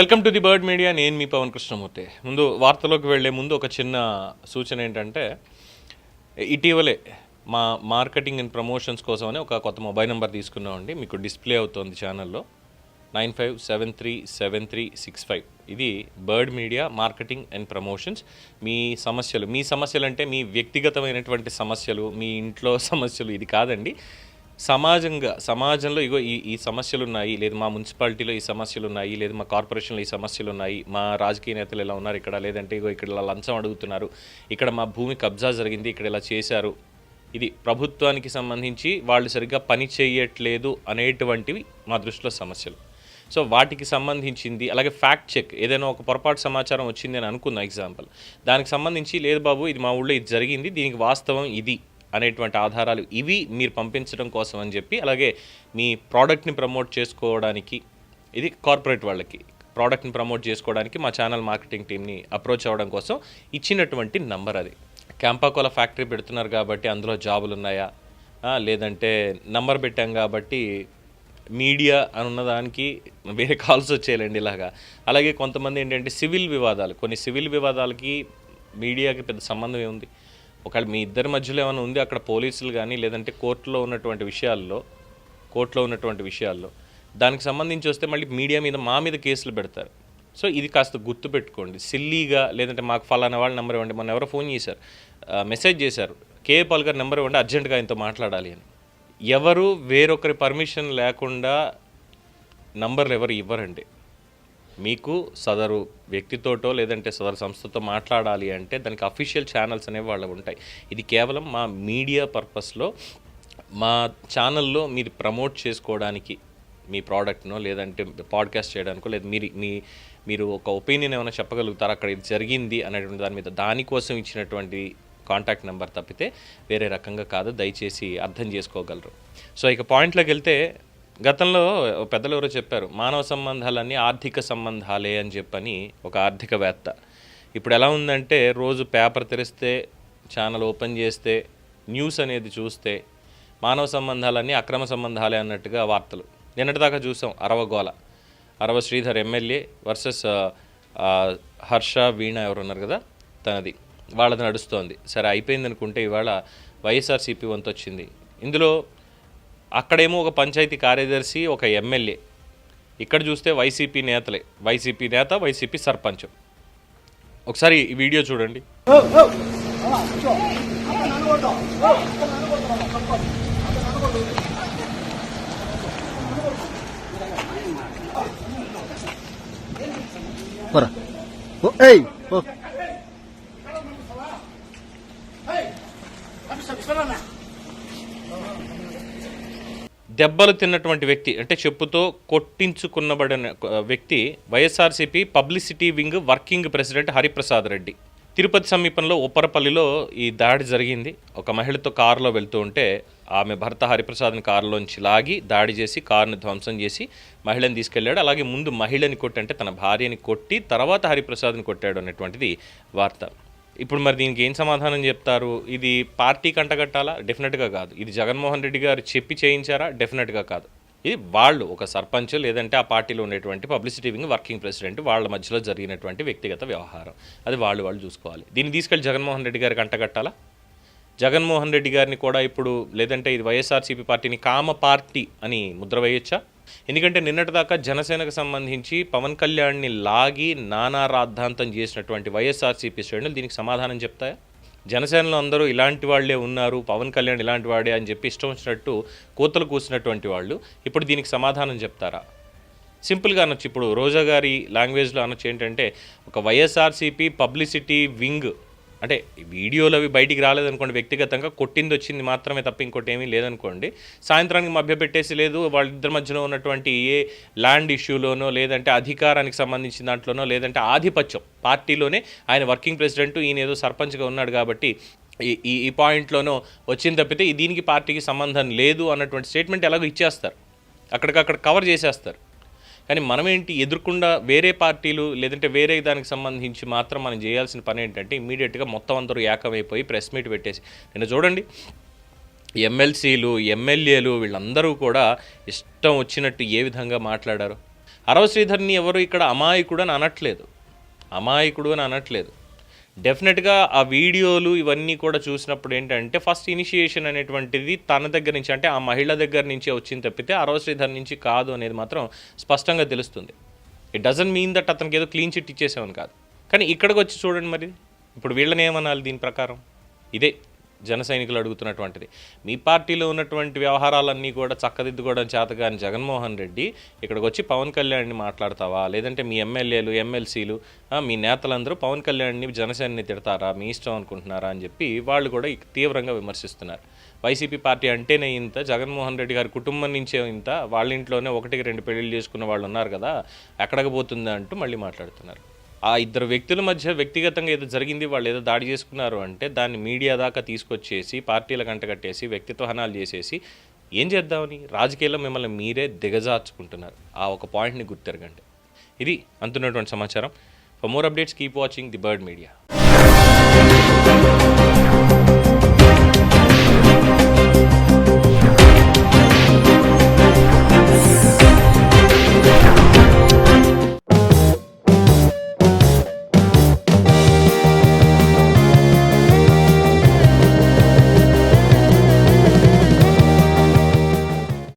Welcome to the Bird Media. నేను మీ పవన్ కృష్ణమూర్తి. ముందు వార్తలోకి వెళ్ళే ముందు ఒక చిన్న సూచన ఏంటంటే ఇటీవలే మా మార్కెటింగ్ అండ్ ప్రమోషన్స్ కోసమని ఒక కొత్త మొబైల్ నెంబర్ తీసుకున్నామండి. మీకు డిస్ప్లే అవుతోంది ఛానల్లో. Nine five seven three seven three six five. ఇది Bird Media marketing and promotions. మీ సమస్యలు మీ సమస్యలు అంటే మీ వ్యక్తిగతమైనటువంటి సమస్యలు మీ ఇంట్లో సమస్యలు ఇది కాదండి. సమాజంగా సమాజంలో ఇగో ఈ ఈ సమస్యలు ఉన్నాయి లేదు మా మున్సిపాలిటీలో ఈ సమస్యలు ఉన్నాయి లేదు మా కార్పొరేషన్లో ఈ సమస్యలు ఉన్నాయి మా రాజకీయ నేతలు ఇలా ఉన్నారు ఇక్కడ లేదంటే ఇగో ఇక్కడ ఇలా లంచం అడుగుతున్నారు ఇక్కడ మా భూమి కబ్జా జరిగింది ఇక్కడ ఇలా చేశారు. ఇది ప్రభుత్వానికి సంబంధించి వాళ్ళు సరిగ్గా పని చేయట్లేదు అనేటువంటివి మా దృష్టిలో సమస్యలు. సో వాటికి సంబంధించింది అలాగే ఫ్యాక్ట్ చెక్ ఏదైనా ఒక పొరపాటు సమాచారం వచ్చింది అని అనుకుందాం ఎగ్జాంపుల్ దానికి సంబంధించి లేదు బాబు ఇది మా ఊళ్ళో ఇది జరిగింది దీనికి వాస్తవం ఇది. అనేటువంటి ఆధారాలు ఇవి మీరు పంపించడం కోసం అని చెప్పి అలాగే మీ ప్రోడక్ట్ని ప్రమోట్ చేసుకోవడానికి ఇది కార్పొరేట్ వాళ్ళకి ప్రోడక్ట్ని ప్రమోట్ చేసుకోవడానికి మా ఛానల్ మార్కెటింగ్ టీమ్ని అప్రోచ్ అవ్వడం కోసం ఇచ్చినటువంటి నంబర్ అది. క్యాంపాకోల ఫ్యాక్టరీ పెడుతున్నారు కాబట్టి అందులో జాబులు ఉన్నాయా? లేదంటే నంబర్ పెట్టాం కాబట్టి మీడియా అని ఉన్నదానికి వేరే కాల్స్ వచ్చేయాలండి ఇలాగా. అలాగే కొంతమంది ఏంటంటే సివిల్ వివాదాలు కొన్ని సివిల్ వివాదాలకి మీడియాకి పెద్ద సంబంధం ఏముంది? ఒకవేళ మీ ఇద్దరి మధ్యలో ఏమైనా ఉంది అక్కడ పోలీసులు కానీ లేదంటే కోర్టులో ఉన్నటువంటి విషయాల్లో కోర్టులో ఉన్నటువంటి విషయాల్లో దానికి సంబంధించి వస్తే మళ్ళీ మీడియా మీద మా మీద కేసులు పెడతారు. సో ఇది కాస్త గుర్తుపెట్టుకోండి సిల్లీగా లేదంటే మాకు ఫలానా వాళ్ళ నెంబర్ ఇవ్వండి. మొన్న ఎవరో ఫోన్ చేశారు. మెసేజ్ చేశారు. కే పాల్ గారి నెంబర్ ఇవ్వండి అర్జెంటుగా ఆయనతో మాట్లాడాలి అని. ఎవరు వేరొకరి పర్మిషన్ లేకుండా నంబర్లు ఎవరు ఇవ్వరండి. మీకు సదరు వ్యక్తితోటో లేదంటే సదరు సంస్థతో మాట్లాడాలి అంటే దానికి అఫీషియల్ ఛానల్స్ అనేవి వాళ్ళు ఉంటాయి. ఇది కేవలం మా మీడియా పర్పస్లో మా ఛానల్లో మీరు ప్రమోట్ చేసుకోవడానికి మీ ప్రోడక్ట్నో లేదంటే పాడ్కాస్ట్ చేయడానికో లేదా మీరు మీ మీరు ఒక ఒపీనియన్ ఏమైనా చెప్పగలుగుతారు అక్కడ ఇది జరిగింది అనేటువంటి దాని మీద దానికోసం ఇచ్చినటువంటి కాంటాక్ట్ నెంబర్ తప్పితే వేరే రకంగా కాదు దయచేసి అర్థం చేసుకోగలరు. సో ఇక పాయింట్లోకి వెళ్తే గతంలో పెద్దలు ఎవరో చెప్పారు మానవ సంబంధాలన్నీ ఆర్థిక సంబంధాలే అని చెప్పని ఒక ఆర్థికవేత్త. ఇప్పుడు ఎలా ఉందంటే రోజు పేపర్ తెరిస్తే ఛానల్ ఓపెన్ చేస్తే న్యూస్ అనేది చూస్తే మానవ సంబంధాలన్నీ అక్రమ సంబంధాలే అన్నట్టుగా వార్తలు. నిన్నటిదాకా చూసాం అరవగోల అరవ శ్రీధర్ ఎమ్మెల్యే వర్సెస్ హర్ష వీణ ఎవరున్నారు కదా తనది. వాళ్ళది నడుస్తోంది. సరే అయిపోయింది అనుకుంటే ఇవాళ వైఎస్ఆర్సీపీ వంతు వచ్చింది ఇందులో అక్కడేమో ఒక పంచాయతీ కార్యదర్శి ఒక ఎమ్మెల్యే. ఇక్కడ చూస్తే వైసీపీ నేతలే. వైసీపీ నేత వైసీపీ సర్పంచ్. ఒకసారి ఈ వీడియో చూడండి. Para. దెబ్బలు తిన్నటువంటి వ్యక్తి అంటే చెప్పుతో కొట్టించుకున్నబడిన వ్యక్తి YSRCP publicity wing working president Hariprasad Reddy. Tirupati సమీపంలో ఉప్పరపల్లిలో ఈ దాడి జరిగింది. ఒక మహిళతో కారులో వెళ్తూ ఉంటే ఆమె భర్త హరిప్రసాద్ని కారులోంచి లాగి దాడి చేసి కారుని ధ్వంసం చేసి మహిళని తీసుకెళ్ళాడు అలాగే ముందు మహిళని కొట్టి అంటే తన భార్యని కొట్టి తర్వాత హరిప్రసాద్ని కొట్టాడు అనేటువంటిది వార్త. ఇప్పుడు మరి దీనికి ఏం సమాధానం చెప్తారు? ఇది పార్టీ కంటగట్టాలా? డెఫినెట్గా కాదు. ఇది జగన్మోహన్ రెడ్డి గారు చెప్పి చేయించారా? డెఫినెట్గా కాదు. ఇది వాళ్ళు ఒక సర్పంచ్ లేదంటే ఆ పార్టీలో ఉండేటువంటి పబ్లిసిటీ వింగ్ వర్కింగ్ ప్రెసిడెంట్ వాళ్ళ మధ్యలో జరిగినటువంటి వ్యక్తిగత వ్యవహారం. అది వాళ్ళు వాళ్ళు చూసుకోవాలి. దీన్ని తీసుకెళ్ళి జగన్మోహన్ రెడ్డి గారికి అంటగట్టాలా జగన్మోహన్ రెడ్డి గారిని కూడా ఇప్పుడు లేదంటే ఇది వైఎస్ఆర్సీపీ పార్టీని కామ పార్టీ అని ముద్ర వేయొచ్చా? ఎందుకంటే నిన్నటిదాకా జనసేనకు సంబంధించి పవన్ కళ్యాణ్ని లాగి నానా రాద్ధాంతం చేసినటువంటి వైఎస్ఆర్సీపీ శ్రేణులు దీనికి సమాధానం చెప్తాయా? జనసేనలో అందరూ ఇలాంటి వాళ్ళే ఉన్నారు పవన్ కళ్యాణ్ ఇలాంటి వాడే అని చెప్పి ఇష్టం వచ్చినట్టు కూతలు కూసినటువంటి వాళ్ళు ఇప్పుడు దీనికి సమాధానం చెప్తారా? సింపుల్గా అనొచ్చు. ఇప్పుడు రోజా గారి లాంగ్వేజ్లో అనొచ్చు ఏంటంటే ఒక వైఎస్ఆర్సీపీ పబ్లిసిటీ వింగ్ అంటే వీడియోలు అవి బయటికి రాలేదనుకోండి వ్యక్తిగతంగా కొట్టింది వచ్చింది మాత్రమే తప్ప ఇంకోటి ఏమీ లేదనుకోండి సాయంత్రానికి మభ్యపెట్టేసి లేదు వాళ్ళిద్దరి మధ్యలో ఉన్నటువంటి ఏ ల్యాండ్ ఇష్యూలోనో లేదంటే అధికారానికి సంబంధించిన దాంట్లోనో లేదంటే ఆధిపత్యం పార్టీలోనే ఆయన వర్కింగ్ ప్రెసిడెంట్ ఈయన ఏదో సర్పంచ్గా ఉన్నాడు కాబట్టి ఈ ఈ పాయింట్లోనో వచ్చింది తప్పితే ఈ దీనికి పార్టీకి సంబంధం లేదు అన్నటువంటి స్టేట్మెంట్ ఎలాగో ఇచ్చేస్తారు. అక్కడికక్కడ కవర్ చేసేస్తారు. కానీ మనం ఏంటి ఎదుర్కొండా వేరే పార్టీలు లేదంటే వేరే దానికి సంబంధించి మాత్రం మనం చేయాల్సిన పని ఏంటంటే ఇమీడియట్గా మొత్తం అందరూ ఏకమైపోయి ప్రెస్ మీట్ పెట్టేసి. నిన్న చూడండి ఎమ్మెల్సీలు ఎమ్మెల్యేలు వీళ్ళందరూ కూడా ఇష్టం వచ్చినట్టు ఏ విధంగా మాట్లాడారు? అరవ శ్రీధర్ని ఎవరు ఇక్కడ అమాయకుడు అని అనట్లేదు. అమాయకుడు అని అనట్లేదు. డెఫినెట్గా ఆ వీడియోలు ఇవన్నీ కూడా చూసినప్పుడు ఏంటంటే ఫస్ట్ ఇనిషియేషన్ అనేటువంటిది తన దగ్గర నుంచి అంటే ఆ మహిళ దగ్గర నుంచి వచ్చింది తప్పితే అరవ శ్రీధర్ నుంచి కాదు అనేది మాత్రం స్పష్టంగా తెలుస్తుంది. ఇట్ డజన్ మీన్ దట్ అతనికి ఏదో క్లీన్ చిట్ ఇచ్చేసామని కాదు. కానీ ఇక్కడికి వచ్చి చూడండి మరి. ఇప్పుడు వీళ్ళని ఏమనాలి దీని ప్రకారం? ఇదే. జన సైనికులు అడుగుతున్నటువంటిది. మీ పార్టీలో ఉన్నటువంటి వ్యవహారాలన్నీ కూడా చక్కదిద్దుకోవడం చేతగాని జగన్మోహన్ రెడ్డి ఇక్కడికి వచ్చి పవన్ కళ్యాణ్ని మాట్లాడతావా? లేదంటే మీ ఎమ్మెల్యేలు ఎమ్మెల్సీలు మీ నేతలందరూ పవన్ కళ్యాణ్ని జనసేనని తిడతారా? మీ ఇష్టం అనుకుంటున్నారా? అని చెప్పి వాళ్ళు కూడా తీవ్రంగా విమర్శిస్తున్నారు. వైసీపీ పార్టీ అంటేనే ఇంత జగన్మోహన్ రెడ్డి గారి కుటుంబం నుంచే ఇంత వాళ్ళ ఇంట్లోనే ఒకటికి రెండు పెళ్ళిళ్ళు చేసుకున్న వాళ్ళు ఉన్నారు కదా ఎక్కడికి పోతుందా అంటూ మళ్ళీ మాట్లాడుతున్నారు. ఆ ఇద్దరు వ్యక్తుల మధ్య వ్యక్తిగతంగా ఏదో జరిగింది వాళ్ళు ఏదో దాడి చేసుకున్నారు అంటే దాన్ని మీడియా దాకా తీసుకొచ్చేసి పార్టీల కంటగట్టేసి వ్యక్తిత్వ హనాలు చేసేసి ఏం చేద్దామని రాజకీయాల్లో మిమ్మల్ని మీరే దిగజార్చుకుంటున్నారు. ఆ ఒక పాయింట్ని గుర్తెరగండి. ఇది అంతున్నటువంటి సమాచారం. For more updates keep watching the Bird Media